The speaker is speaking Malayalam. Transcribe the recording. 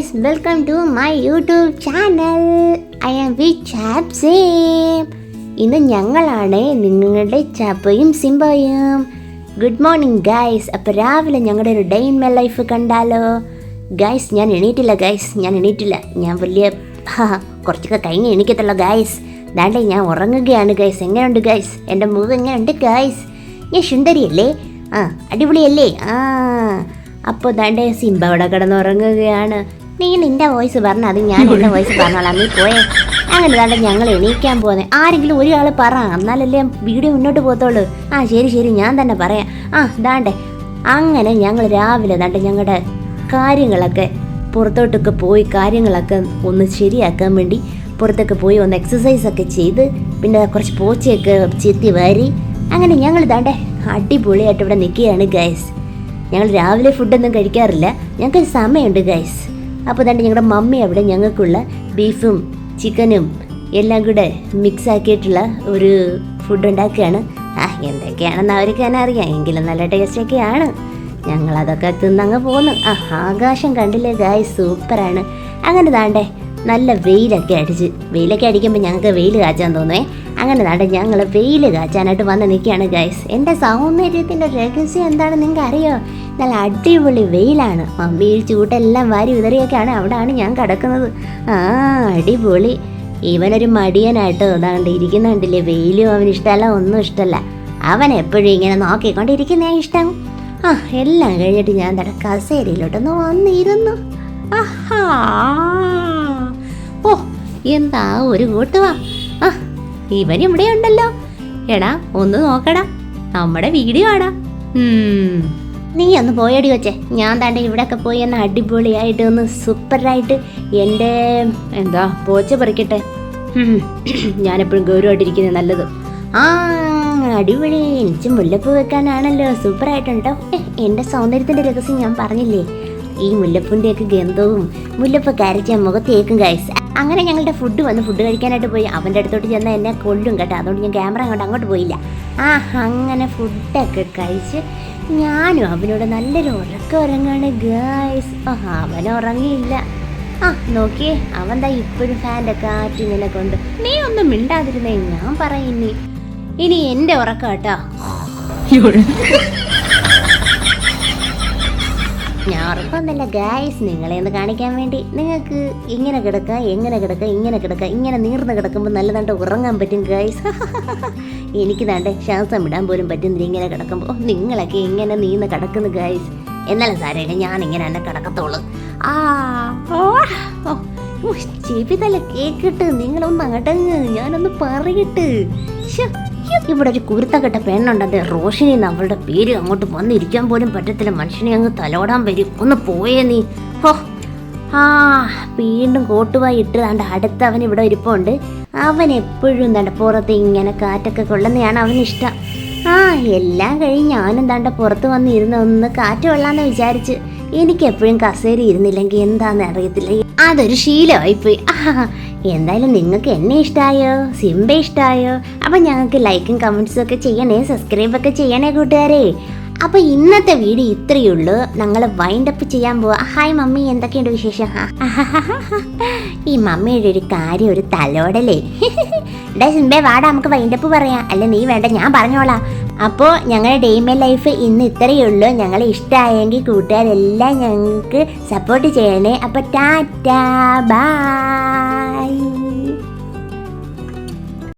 Guys welcome to my YouTube channel I am V ചാപ്സേം ഇന്ന് ഞങ്ങളാണ് നിങ്ങളുടെ ചാപ്പയും സിംബയും ഗുഡ് മോർണിംഗ് ഗൈസ് അപ്പോൾ രാവിലെ ഞങ്ങളുടെ ഒരു ഡേ ഇൻ മൈ ലൈഫ് കണ്ടാലോ? ഗൈസ് ഞാൻ എണീറ്റില്ല ഗൈസ് ഞാൻ എണീറ്റില്ല. ഞാൻ വലിയ കുറച്ചൊക്കെ കഴിഞ്ഞ് എണീക്കത്തുള്ള ഗൈസ് ദാണ്ടേ ഞാൻ ഉറങ്ങുകയാണ് ഗൈസ് എങ്ങനെയുണ്ട് ഗൈസ് എന്റെ മുഖം എങ്ങനെയുണ്ട് ഗൈസ് ഞാൻ സുന്ദരിയല്ലേ? ആ അടിപൊളിയല്ലേ? ആ. അപ്പോൾ ദാണ്ടേ സിംബ അവിടെ കിടന്നുറങ്ങുകയാണ്. നീ നിന്റെ വോയിസ് പറഞ്ഞ അത് ഞാൻ എന്റെ വോയിസ് പറഞ്ഞോളാം. നീ പോയേ. അങ്ങനെ ദാണ്ടെ ഞങ്ങൾ എണീക്കാൻ പോകുന്നത് ആരെങ്കിലും ഒരാൾ പറ എന്നാലല്ലേ വീഡിയോ മുന്നോട്ട് പോകത്തുള്ളൂ. ആ ശരി ശരി ഞാൻ തന്നെ പറയാം. ആ ദാണ്ടേ അങ്ങനെ ഞങ്ങൾ രാവിലെ ദാണ്ടെ ഞങ്ങളുടെ കാര്യങ്ങളൊക്കെ പുറത്തോട്ടൊക്കെ പോയി കാര്യങ്ങളൊക്കെ ഒന്ന് ശരിയാക്കാൻ വേണ്ടി പുറത്തൊക്കെ പോയി ഒന്ന് എക്സസൈസ് ഒക്കെ ചെയ്ത് പിന്നെ കുറച്ച് പോച്ചയൊക്കെ ചെത്തി വാരി. അങ്ങനെ ഞങ്ങൾ ദാണ്ടെ അടിപൊളിയായിട്ട് ഇവിടെ നിൽക്കുകയാണ് ഗൈസ് ഞങ്ങൾ രാവിലെ ഫുഡൊന്നും കഴിക്കാറില്ല. ഞങ്ങൾക്ക് സമയമുണ്ട് ഗൈസ് അപ്പോൾ തന്നെ ഞങ്ങളുടെ മമ്മി അവിടെ ഞങ്ങൾക്കുള്ള ബീഫും ചിക്കനും എല്ലാം കൂടെ മിക്സ് ആക്കിയിട്ടുള്ള ഒരു ഫുഡ് ഉണ്ടാക്കുകയാണ്. ആ എന്തൊക്കെയാണെന്ന് അവർക്ക് തന്നെ അറിയാം. എങ്കിലും നല്ല ടേസ്റ്റൊക്കെയാണ് ഞങ്ങൾ അതൊക്കെ തിന്നങ്ങ് പോന്നു. ആ ആകാശം കണ്ടില്ലേ? ഗായ് സൂപ്പറാണ്. അങ്ങനെ താണ്ടേ നല്ല വെയിലൊക്കെ അടിച്ച് വെയിലൊക്കെ അടിക്കുമ്പോൾ ഞങ്ങൾക്ക് വെയിൽ കാച്ചാൻ തോന്നുവേ. അങ്ങനെ താണ്ടെ ഞങ്ങൾ വെയിൽ കാച്ചാനായിട്ട് വന്ന് നിൽക്കുകയാണ് ഗൈസ് എന്റെ സൗന്ദര്യത്തിന്റെ രഹസ്യം എന്താണെന്ന് നിങ്ങൾക്ക് അറിയോ? നല്ല അടിപൊളി വെയിലാണ്. ഈ ചൂട്ടെല്ലാം വാരി വിതറിയൊക്കെയാണ് അവിടെയാണ് ഞാൻ കിടക്കുന്നത്. ആ അടിപൊളി. ഇവനൊരു മടിയനായിട്ട്. അതാണ്ട് ഇരിക്കുന്നുണ്ടല്ലേ. വെയിലും അവന് ഇഷ്ടമല്ല ഒന്നും ഇഷ്ടമല്ല. അവൻ എപ്പോഴും ഇങ്ങനെ നോക്കിക്കൊണ്ടിരിക്കുന്നേ ഇഷ്ടം. ആ എല്ലാം കഴിഞ്ഞിട്ട് ഞാൻ തട കസേരയിലോട്ടൊന്ന് വന്നിരുന്നു. ആഹാ. ഓ എന്താ ഒരു കൂട്ടുവാ ആ ഇവൻ ഇവിടെ ഉണ്ടല്ലോ എടാ ഒന്ന് നോക്കടാ. നമ്മുടെ വീഡിയോ ആടാ. നീ ഒന്ന് പോയടി വെച്ചേ ഞാൻ താണ്ടെ ഇവിടെയൊക്കെ പോയി ഒന്ന് അടിപൊളിയായിട്ട് ഒന്ന് സൂപ്പറായിട്ട് എന്റെ എന്താ പോച്ച പറിക്കട്ടെ. ഞാനെപ്പോഴും ഗൗരവമായിട്ടിരിക്കുന്നത് നല്ലത്. ആ അടിപൊളി. എനിക്ക് മുല്ലപ്പൂ വെക്കാനാണല്ലോ. സൂപ്പറായിട്ടുണ്ട്. എന്റെ സൗന്ദര്യത്തിന്റെ രഹസ്യം ഞാൻ പറഞ്ഞില്ലേ? ഈ മുല്ലപ്പൂന്റെയൊക്കെ ഗന്ധവും മുല്ലപ്പ കരച്ച മുഖത്തേക്കും ഗൈസ് അങ്ങനെ ഞങ്ങളുടെ ഫുഡ് വന്ന് ഫുഡ് കഴിക്കാനായിട്ട് പോയി. അവന്റെ അടുത്തോട്ട് ചെന്നാൽ എന്നെ കൊല്ലും കേട്ടോ. അതുകൊണ്ട് ഞാൻ ക്യാമറ അങ്ങോട്ട് അങ്ങോട്ട് പോയില്ല. ആ അങ്ങനെ ഫുഡൊക്കെ കഴിച്ച് ഞാനും അവനോട് നല്ലൊരു ഉറക്കം ഉറങ്ങാണ് ഗൈസ് ആ അവൻ ഉറങ്ങിയില്ല. ആ നോക്കിയേ. അവൻ ദാ ഇപ്പോഴും ഫാന്റെ കാറ്റ് കൊണ്ട്. നീ ഒന്നും മിണ്ടാതിരുന്നേ ഞാൻ പറയുന്നേ. ഇനി എന്റെ ഉറക്കം കേട്ടോ. ഞാൻ ഉറപ്പൊന്നല്ല ഗായ്സ് നിങ്ങളെ ഒന്ന് കാണിക്കാൻ വേണ്ടി. നിങ്ങൾക്ക് ഇങ്ങനെ കിടക്കുക എങ്ങനെ കിടക്കുക ഇങ്ങനെ കിടക്കുക ഇങ്ങനെ നീർന്ന് കിടക്കുമ്പോൾ നല്ല നല്ലതാണ്ട് ഉറങ്ങാൻ പറ്റും ഗായ്സ് എനിക്ക് താണ്ടെ ശ്വാസം ഇടാൻ പോലും പറ്റുന്നില്ല ഇങ്ങനെ കിടക്കുമ്പോൾ നിങ്ങളൊക്കെ ഇങ്ങനെ നീന്ന് കിടക്കുന്നു ഗായ്സ് എന്നാലും സാരമില്ല ഞാൻ ഇങ്ങനെ തന്നെ കിടക്കത്തുള്ളൂ. ആ ഓ, ചെവിതല കേക്കിട്ട് നിങ്ങളൊന്ന് അടങ്ങ്. ഞാനൊന്ന് പറയട്ട്. ഇവിടെ ഒരു കുരുത്തക്കെട്ട പെണ്ണുണ്ട് റോഷിനി നമ്മളുടെ പേര് അങ്ങോട്ട് വന്നിരിക്കാൻ പോലും പറ്റത്തില്ല. മനുഷ്യനെ അങ്ങ് തലോടാൻ വരും. ഒന്ന് പോയേ നീ. ഹോ. ആ വീണ്ടും കോട്ടുവായി ഇട്ട് താണ്ട് അടുത്ത് അവൻ ഇവിടെ ഇരിപ്പുണ്ട്. അവൻ എപ്പോഴും തണ്ട പുറത്ത് ഇങ്ങനെ കാറ്റൊക്കെ കൊള്ളുന്നതാണ് അവന് ഇഷ്ടം. ആ എല്ലാം കഴിഞ്ഞ് ഞാനും തണ്ട പുറത്ത് വന്നിരുന്ന് ഒന്ന് കാറ്റ് കൊള്ളാന്ന് വിചാരിച്ച് എനിക്ക് എപ്പോഴും കസേര ഇരുന്നില്ലെങ്കിൽ എന്താന്ന് അറിയത്തില്ല. അതൊരു ശീലമായിപ്പോയി. ആഹാ. എന്തായാലും നിങ്ങൾക്ക് എന്നെ ഇഷ്ടമായോ സിംബ ഇഷ്ടമായോ അപ്പം ഞങ്ങൾക്ക് ലൈക്കും കമൻസും ഒക്കെ ചെയ്യണേ സബ്സ്ക്രൈബ് ഒക്കെ ചെയ്യണേ കൂട്ടുകാരെ. അപ്പൊ ഇന്നത്തെ വീഡിയോ ഇത്രയേ ഉള്ളൂ. ഞങ്ങൾ വൈൻഡ് അപ്പ് ചെയ്യാൻ പോവാ. Hi mummy. എന്തൊക്കെയുണ്ട് വിശേഷം? ഈ മമ്മിയുടെ ഒരു കാര്യം ഒരു തലോടലേ. ഡേ സിംബേ വാടാ നമുക്ക് വൈൻഡ് അപ്പ് പറയാം. അല്ല നീ വേണ്ട ഞാൻ പറഞ്ഞോളാം. അപ്പോൾ ഞങ്ങളുടെ ഡെയിമേ ലൈഫ് ഇന്ന് ഇത്രയേ ഉള്ളൂ. ഞങ്ങളെ ഇഷ്ടമായെങ്കിൽ കൂട്ടുകാരെല്ലാം ഞങ്ങൾക്ക് സപ്പോർട്ട് ചെയ്യണേ. അപ്പോൾ ടാറ്റ ബൈ